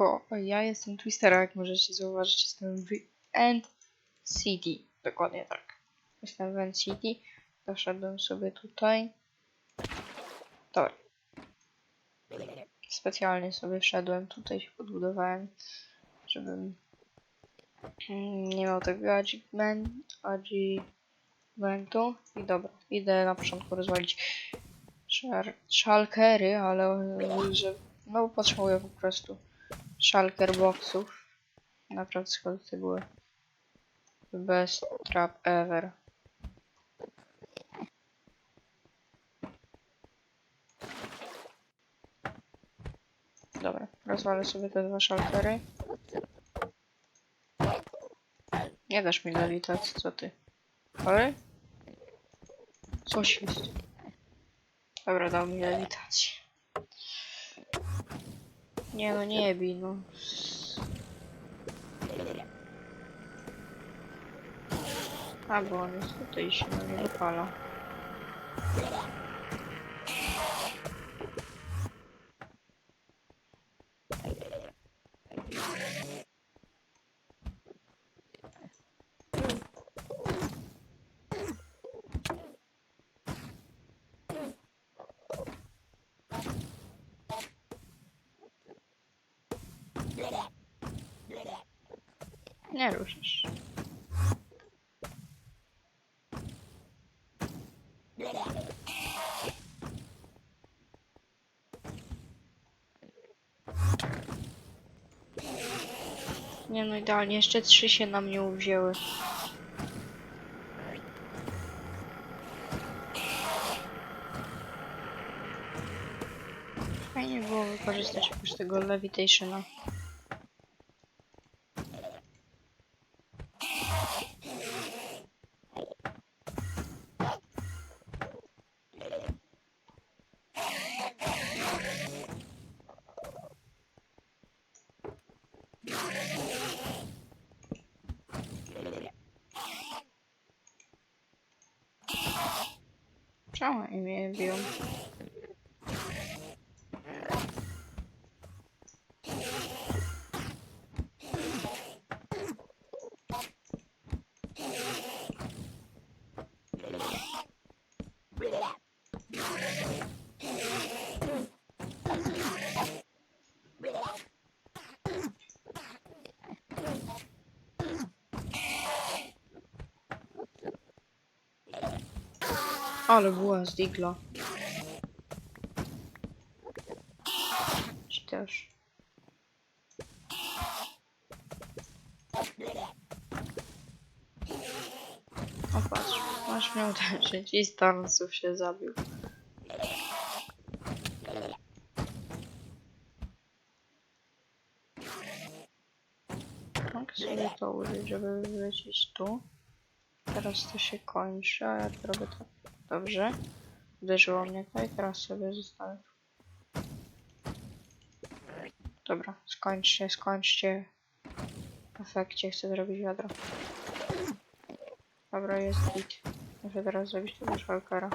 Siemanko, ja jestem Twistera, jak możecie zauważyć, jestem w End City, dokładnie tak. Jestem w End City, doszedłem sobie tutaj. Dobra. Specjalnie sobie wszedłem, tutaj się podbudowałem, żebym nie miał tego achievement, i dobra, idę na początku rozwalić szalkery, ale że no potrzebuję po prostu shulker boxów. Naprawdę to były best trap ever. Dobra, rozwalę sobie te dwa szalkery. Nie dasz mi lewitacji, co ty? Ale? Coś jest. Dobra, dał mi lewitację. Nie no, nie bij, no. A, bo on jest tutaj się nie dopala. Nie ruszysz. Nie no idealnie, jeszcze trzy się na mnie uwzięły. Fajnie było wykorzystać jakoś tego levitationa. Czemu oni mnie Ale była z Digla. Ci też. O patrz, masz mnie uderzyć i Starnsów się zabił. Mogę sobie to użyć, żeby wylecieć tu. Teraz to się kończy, a ja to robię tak. Dobrze. Uderzyło mnie to i teraz sobie zostawię. Dobra, skończcie, skończcie. W efekcie chcę zrobić wiadro. Dobra, jest git. Muszę teraz zrobić tego szalkera.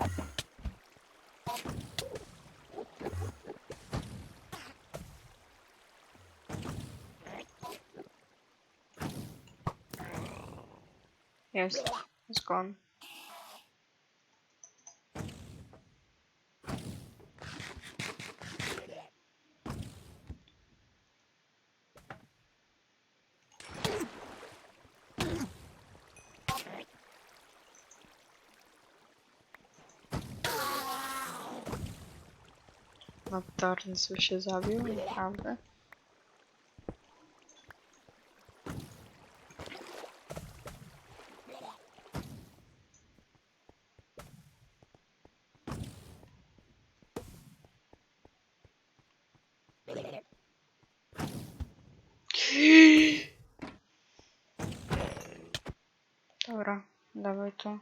Jest. Jest gone. No Tarnis się zabił, naprawdę. Dobra, dawaj to.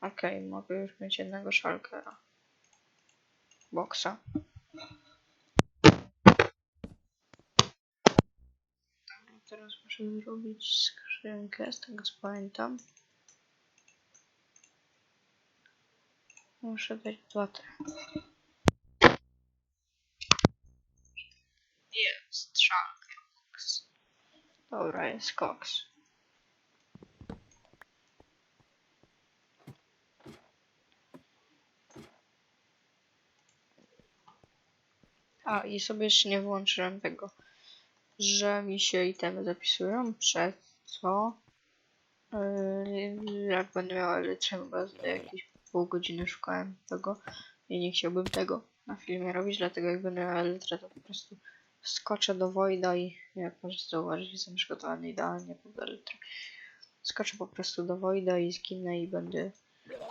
Okej, mogę już mieć jednego szalkera. Boksa. Teraz muszę zrobić skrzynkę, z tego co pamiętam. Muszę dać te. Jest szalker. koks. Dobra, jest koks. A, i sobie jeszcze nie wyłączyłem tego, że mi się itemy zapisują, przez co yy, jak będę miał elytrę, bo za jakieś pół godziny szukałem tego i nie chciałbym tego na filmie robić, dlatego jak będę miał elytrę, to po prostu skoczę do Wojda i jak możecie zauważyć, jestem przygotowany idealnie pod elytrę. Skoczę po prostu do Wojda i zginę i będę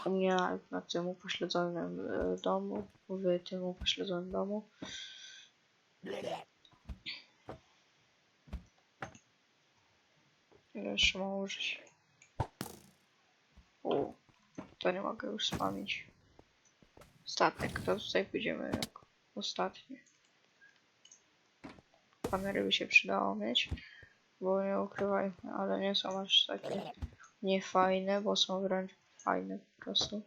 u mnie na tym upośledzonym e, domu, w tym upośledzonym domu. Ile jeszcze mam użyć? U, to nie mogę już spamić. Statek, to tutaj pójdziemy jako ostatni. Kamery by się przydało mieć, bo nie ukrywajmy, ale nie są aż takie niefajne, bo są wręcz fajne po prostu.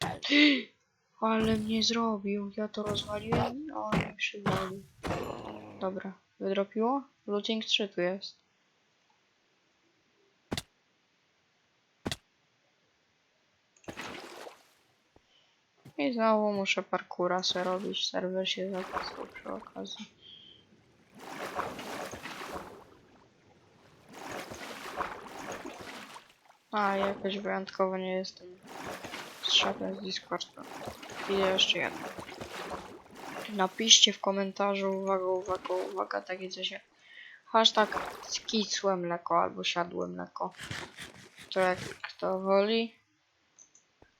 Ale mnie zrobił, ja to rozwaliłem, a on przywalił. Dobra, wydropiło? Looting 3 tu jest. I znowu muszę parkura sobie robić, serwer się zakasał przy okazji. A, jakoś wyjątkowo nie jestem strzepem z Discorda. I jeszcze jedno. Napiszcie w komentarzu, uwaga, uwaga, uwaga, takie coś jak hashtag skisłe mleko albo siadłe mleko. To jak kto woli.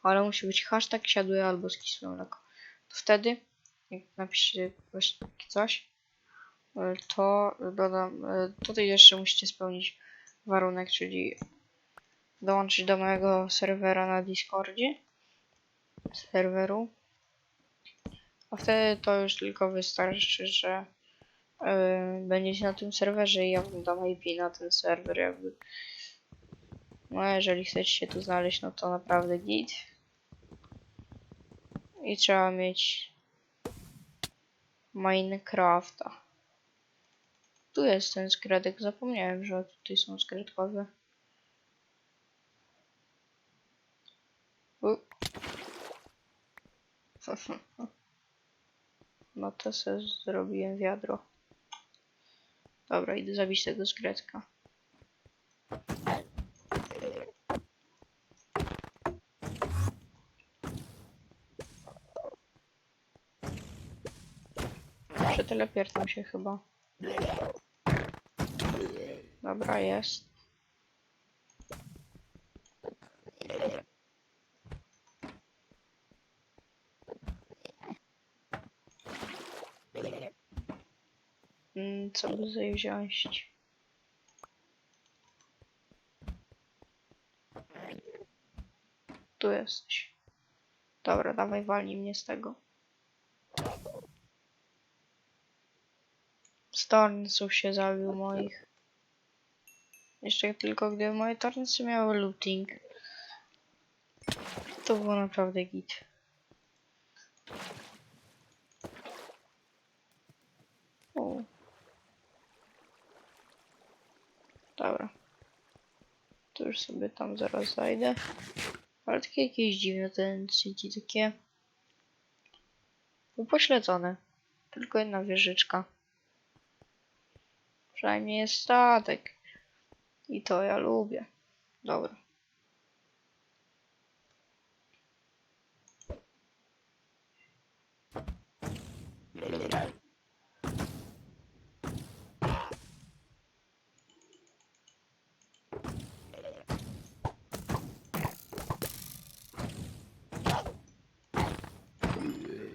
Ale musi być hashtag siadłe albo skisłe mleko. To wtedy, jak napiszecie coś, y, to dodam, y, tutaj jeszcze musicie spełnić warunek, czyli dołączyć do mojego serwera na Discordzie. Serweru. A wtedy to już tylko wystarczy, że będziecie na tym serwerze i ja wam dam IP na ten serwer jakby. No jeżeli chcecie się tu znaleźć, no to naprawdę git. I trzeba mieć Minecrafta. Tu jest ten skredek, zapomniałem, że tutaj są skredkowe. No to sobie zrobiłem wiadro. Dobra, idę zabić tego skredka. Przetelepierdam się chyba. Dobra, jest. Co by wziąć? Tu jesteś. Dobra, dawaj, walnij mnie z tego. Stornsów się zabił moich. Jeszcze tylko gdyby moje tornsy miały looting. To było naprawdę git. O. Dobra. To już sobie tam zaraz zajdę. Ale takie jakieś dziwne ten city, takie upośledzone. Tylko jedna wieżyczka. Przynajmniej jest statek. I to ja lubię. Dobra.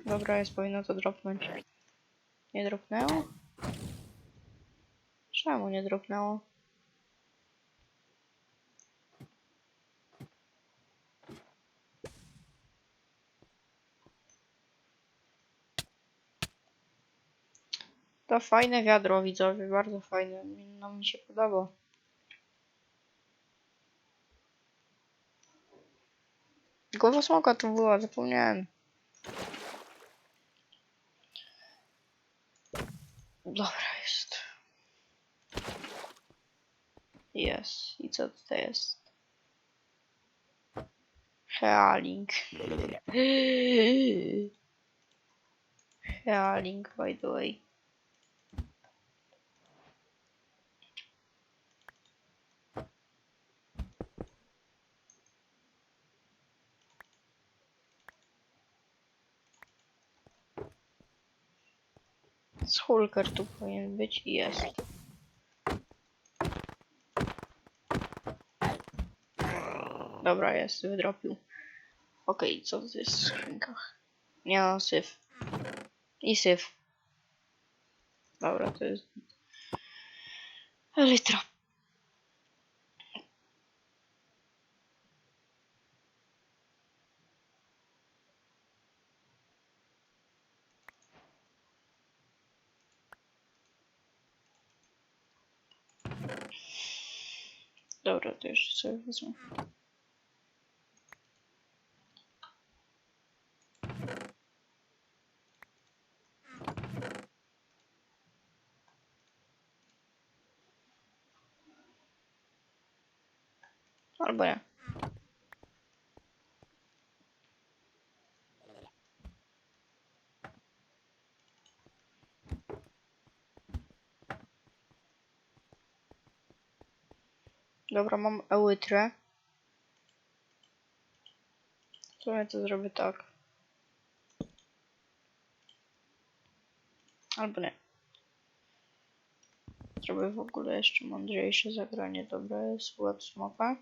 Dobra, jest powinno to dropnąć. Nie dropnęło? Czemu nie dropnęło? To fajne wiadro, widzowie, bardzo fajne. No mi się podoba. Głowa smoka tu była, zapomniałem. Dobra. jest. Jest. I co tutaj jest? Healing. Healing, by the way. Hulker tu powinien być i jest. Dobra, jest, wydropił. Okej, co to jest w skrzynkach? Nie no, syf. I syf. Dobra, to jest... Elytra. Dobra, to jeszcze sobie wezmę. Albo nie. Dobra, mam ełytrę. To ja to zrobię tak. Albo nie. Zrobię w ogóle jeszcze mądrzejsze zagranie. Dobra, jest ład smoka.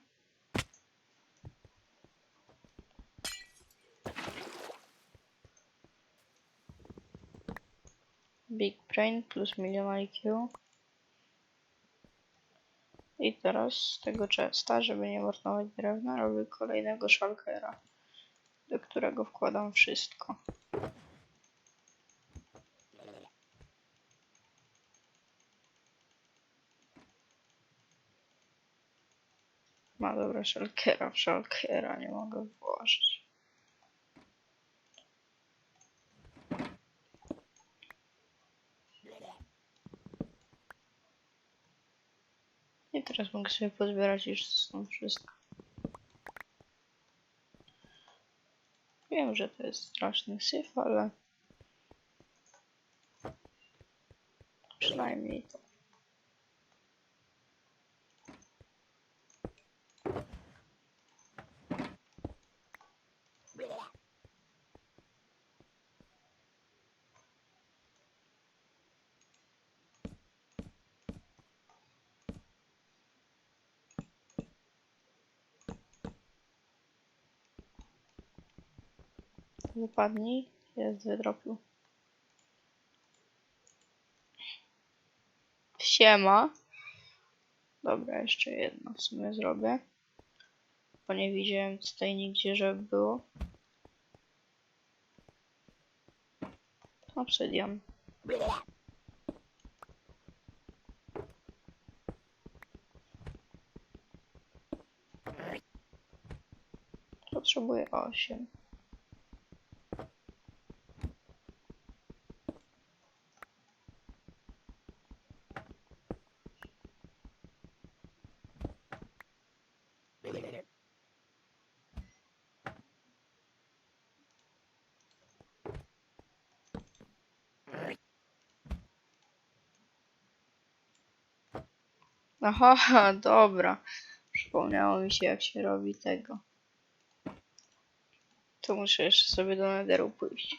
Big Brain plus milion IQ. I teraz z tego chesta, żeby nie marnować drewna, robię kolejnego shulkera, do którego wkładam wszystko. Ma dobra shulkera w shulkera, nie mogę włożyć. Teraz mogę sobie pozbierać już stąd wszystko. Wiem, że to jest straszny syf, ale przynajmniej to. Wypadnij. Jest, wydropił. Siema. Dobra, jeszcze jedno w sumie zrobię. Bo nie widziałem tutaj nigdzie, żeby było. Obsydian. Potrzebuję 8. Aha, dobra. Przypomniało mi się, jak się robi tego. To muszę jeszcze sobie do Netheru pójść.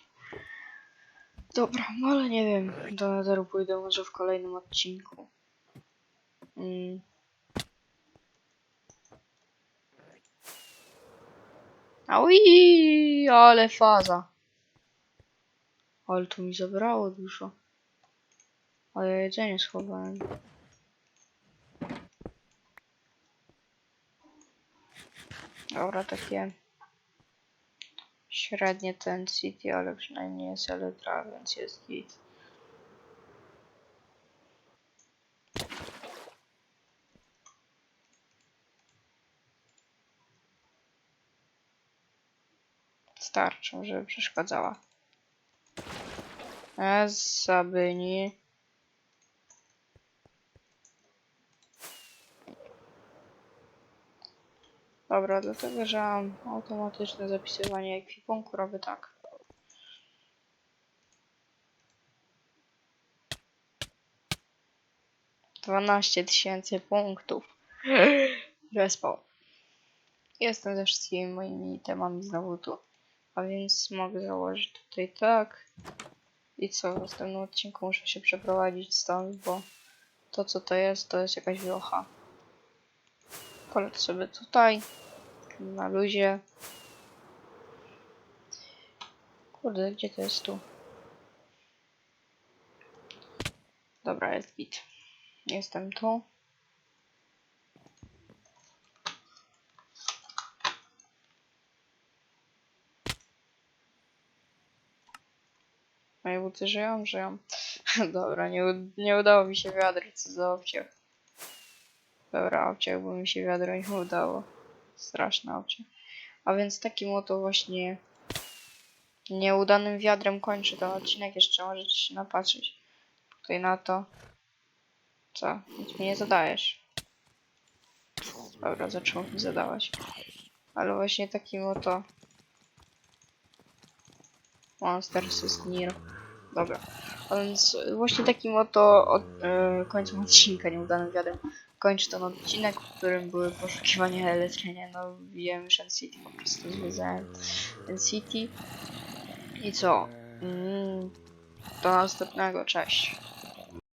Dobra, no ale nie wiem. Do Netheru pójdę może w kolejnym odcinku. Mm. Aui, ale faza. Ale tu mi zabrało dużo. Ale jedzenie schowałem. Dobra, takie średnie ten city, ale przynajmniej jest Elytra, więc jest git. Starczą, żeby przeszkadzała. A Dobra, dlatego że mam automatyczne zapisywanie ekwipunku, robię tak. Dwanaście tysięcy punktów. Respawn. Jestem ze wszystkimi moimi temami znowu tu. A więc mogę założyć tutaj tak. I co, w następnym odcinku muszę się przeprowadzić stąd, bo to co to jest, to jest jakaś wiocha. Polecę sobie tutaj, na luzie. Kurde, gdzie to jest tu? Dobra, jest git. Jestem tu. Moje buty żyją? Żyją. Dobra, nie, nie udało mi się wiadro, co za obciach. Dobra, obciach, bo mi się wiadro nie udało. Straszny obciach. A więc takim oto właśnie nieudanym wiadrem kończę ten odcinek. Jeszcze możecie się napatrzeć tutaj na to. Co? Nic mi nie zadajesz. Dobra, zaczął mi zadawać. Ale właśnie takim oto Monster Nir. Dobra. A więc właśnie takim oto od, e, końcem odcinka, nieudanym wiadrem, kończę ten odcinek, w którym były poszukiwania elektryczne. No, wiem, że City po prostu zwiedzałem ten City. I co? Mm, do następnego, cześć.